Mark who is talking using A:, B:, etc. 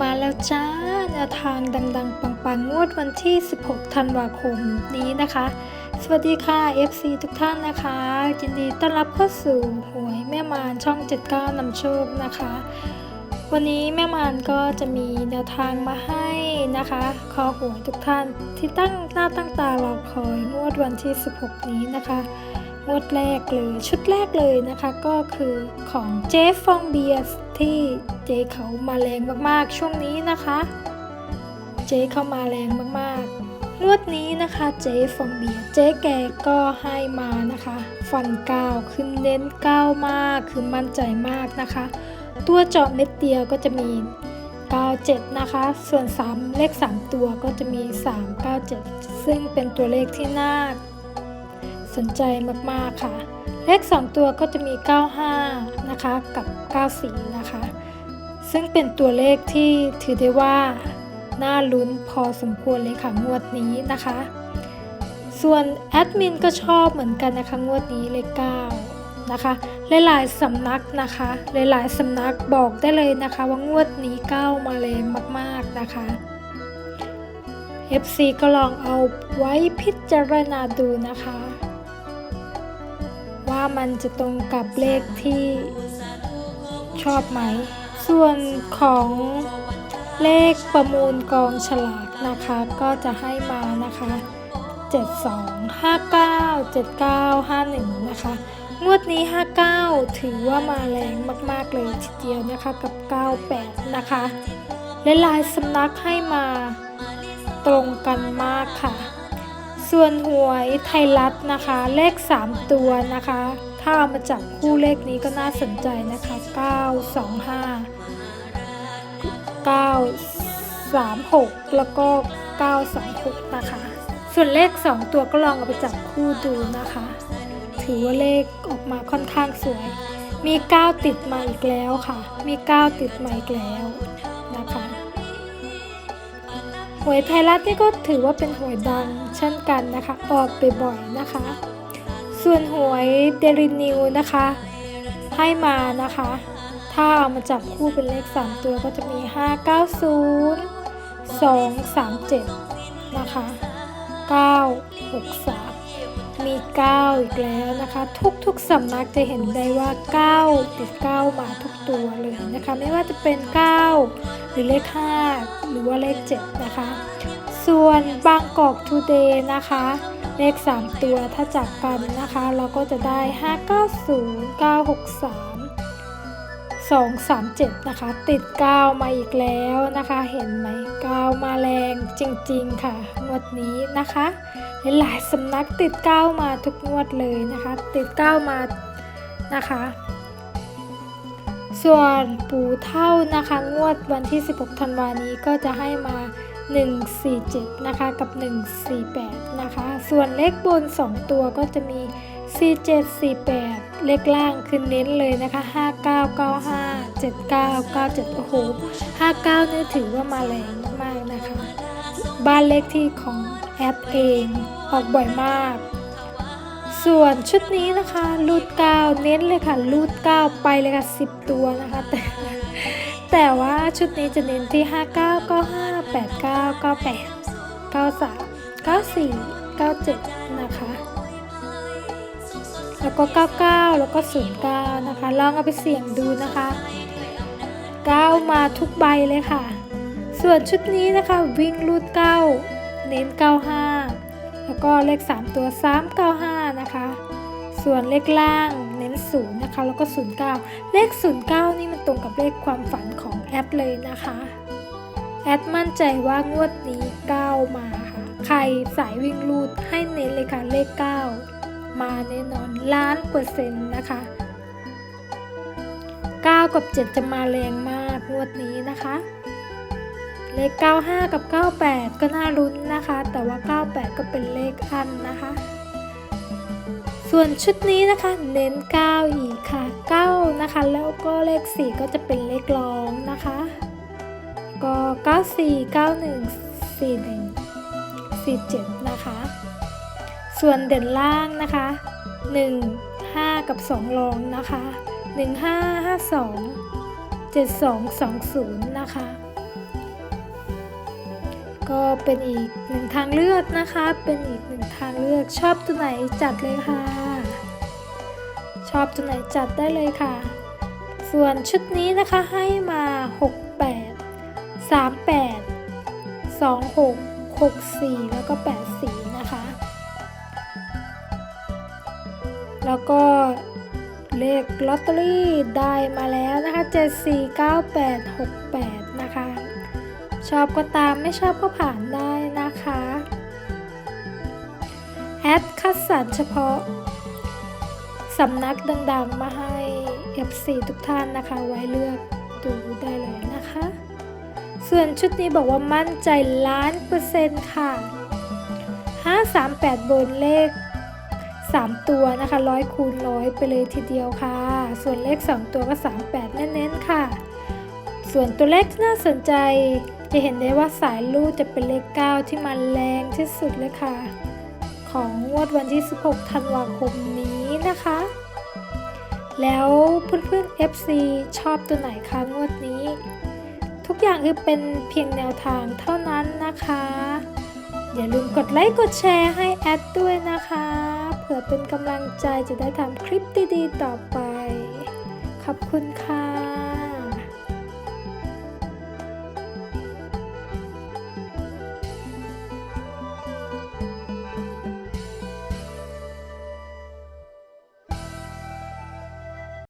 A: มาแล้วจ้าแนวทางดัง ๆ ปังๆงวดวันที่ 16 ธันวาคมนี้นะคะ สวัสดีค่ะ FC ทุกท่านนะคะยินดีต้อนรับเข้าสู่หวยแม่มารช่อง 79นำโชคนะคะ วันนี้แม่มารก็จะมีแนวทางมาให้นะคะ ขอหวยทุกท่านที่ตั้งหน้าตั้งตารอคอยงวดวันที่ 16 นี้นะคะ งวดแรกเลยชุดแรกเลยนะคะก็คือของเจฟฟองเบียร์ที่เจเขามาแรงมากๆช่วงนี้นะคะ เจเข้ามาแรงมากๆ งวดนี้นะคะเจฟองเบียร์เจแกก็ให้มานะคะฟันก้าวขึ้นเน้นก้าวมากคือมั่นใจมากนะคะ ตัวเจาะเม็ดเดียวก็จะมี97 นะคะ ส่วน 3 เลข 3 ตัวก็จะมี 397 ซึ่งเป็นตัวเลขที่น่า สนใจมากๆค่ะ เลข 2 ตัวก็จะมี 95 นะคะ กับ 94 นะคะ ซึ่งเป็นตัวเลขที่ถือได้ว่า น่าลุ้นพอสมควรเลยค่ะงวดนี้นะคะ ส่วนแอดมินก็ชอบเหมือนกันนะคะงวดนี้เลข 9นะคะหลายๆสำนักนะคะหลายๆสำนักบอกได้เลยนะคะว่างวดนี้9มาแรงมากๆนะคะ FC ก็ลองเอาไว้พิจารณาดูนะคะ ว่ามันจะตรงกับเลขที่ชอบไหม ส่วนของเลขประมูลกองฉลากนะคะ ก็จะให้มานะคะ 72 59 79 51 นะคะ งวดนี้ 59 ถือว่ามาแรงมาก ๆ เลยทีเดียวนะคะกับ 98 นะคะหละลายสำนักให้มาตรงกันมากค่ะ ส่วนหวยไทยรัฐนะคะ เลข 3 ตัวนะคะ ถ้าเอามาจับคู่เลขนี้ก็น่าสนใจนะคะ 925 936 แล้วก็ 926 นะคะ ส่วนเลข 2 ตัวก็ลองเอาไปจับคู่ดูนะคะ ถือว่าเลขออกมาค่อนข้างสวย มี 9 ติดมาอีกแล้วค่ะ มี 9 ติดมาอีกแล้ว หวยไทยรัฐนี่ก็ถือว่าเป็นหวยดังเช่นกันนะคะ ออกไปบ่อยนะคะ ส่วนหวยเดลินิวนะคะ ให้มานะคะ ถ้าเอามาจับคู่เป็นเลข 3 ตัวก็จะมี 590 237 นะคะ 963 มี 9 อีกแล้วนะคะ ทุกๆสำนักจะเห็นได้ว่า 9 ติด 9 มาทุกตัวเลยนะคะ ไม่ว่าจะเป็น 9 หรือเลข 5 หรือว่าเลข 7 นะคะ ส่วนบางกอกทูเดย์นะคะ เลข 3 ตัวถ้าจับกันนะคะ เราก็จะได้ 590 963 237 นะคะ ติด 9 มาอีกแล้วนะคะ เห็นไหม 9 มาแรงจริง ๆ ค่ะงวดนี้นะคะ หลายๆสำนักติด9มาทุกงวดเลยนะคะ ติด9มานะคะ ส่วนปูเท่านะคะ งวดวันที่ 16 ธันวานี้ก็จะให้มา 147 นะคะกับ 148 นะคะ ส่วนเลขบน 2 ตัวก็จะมี 4748 เลขล่างคือเน้นเลยนะคะ 5995 7997 โอ้โห 59 นี่ถือว่ามาแรงมากนะคะ บ้านเลขที่ของ แอดเองออกบ่อยมาก ส่วนชุดนี้นะคะรูด9เน้นเลยค่ะรูด9ไปเลยค่ะ10ตัวนะคะแต่แต่ว่าชุดนี้จะเน้นที่ 59 95 89 98 93 94 97 นะคะ แล้วก็ 99 แล้วก็ 09 นะคะ ลองเอาไปเสี่ยงดูนะคะ 9 มาทุกใบเลยค่ะ ส่วนชุดนี้นะคะวิ่งรูด 9 เน้น 95 แล้วก็เลข 3 ตัว 395 นะคะ ส่วนเลขล่างเน้น 0 นะคะ แล้วก็ 09 เลข 09 นี่มันตรงกับเลขความฝันของแอดเลยนะคะ แอดมั่นใจว่างวดนี้ 9 มาค่ะ ใครสายวิ่งรูดให้เน้นเลยค่ะเลข 9 มาแน่นอนล้านเปอร์เซ็นต์นะคะ9กับ 7 จะมาแรงมากงวดนี้นะคะ เลข 95 กับ 98 ก็น่าลุ้นนะคะ แต่ว่า 98 ก็เป็นเลขอันนะคะ ส่วนชุดนี้นะคะเน้น 9 อีกค่ะ 9 นะคะ แล้วก็เลข 4 ก็จะเป็นเลขรองนะคะ ก็ 94 91 41 47 นะคะ ส่วนเด่นล่างนะคะ 1 5 กับ 2 รองนะคะ 1552 7220 นะคะ ก็เป็นอีกหนึ่งทางเลือกนะคะ เป็นอีกหนึ่งทางเลือกชอบตัวไหนจัดเลยค่ะ ชอบตัวไหนจัดได้เลยค่ะ ส่วนชุดนี้นะคะให้มา 68 38 26 64 แล้วก็ 84 นะคะ แล้วก็เลขลอตเตอรี่ได้มาแล้วนะคะ 749868 ชอบก็ตามไม่ชอบก็ผ่านได้นะคะแอดคัดสรรเฉพาะสำนักดังๆ มาให้ FC ทุกท่านนะคะ ไว้เลือกดูได้เลยนะคะ ส่วนชุดนี้บอกว่ามั่นใจล้านเปอร์เซ็นต์ค่ะ 538 บนเลข 3 ตัวนะคะร้อยคูณร้อยไปเลยทีเดียวค่ะ ส่วนเลข 2 ตัวก็ 38 เน้นๆ ค่ะ ส่วนตัวเลขที่น่าสนใจ จะเห็นได้ว่าสายลูดจะเป็นเลข 9 ที่มาแรงที่สุดเลยค่ะ ของงวดวันที่ 16 ธันวาคมนี้นะคะ แล้วเพื่อนๆ FC ชอบตัวไหนคะงวดนี้ ทุกอย่างคือเป็นเพียงแนวทางเท่านั้นนะคะ อย่าลืมกดไลค์กดแชร์ให้แอดด้วยนะคะ เผื่อเป็นกำลังใจจะได้ทำคลิปดีๆ ต่อไป ขอบคุณค่ะ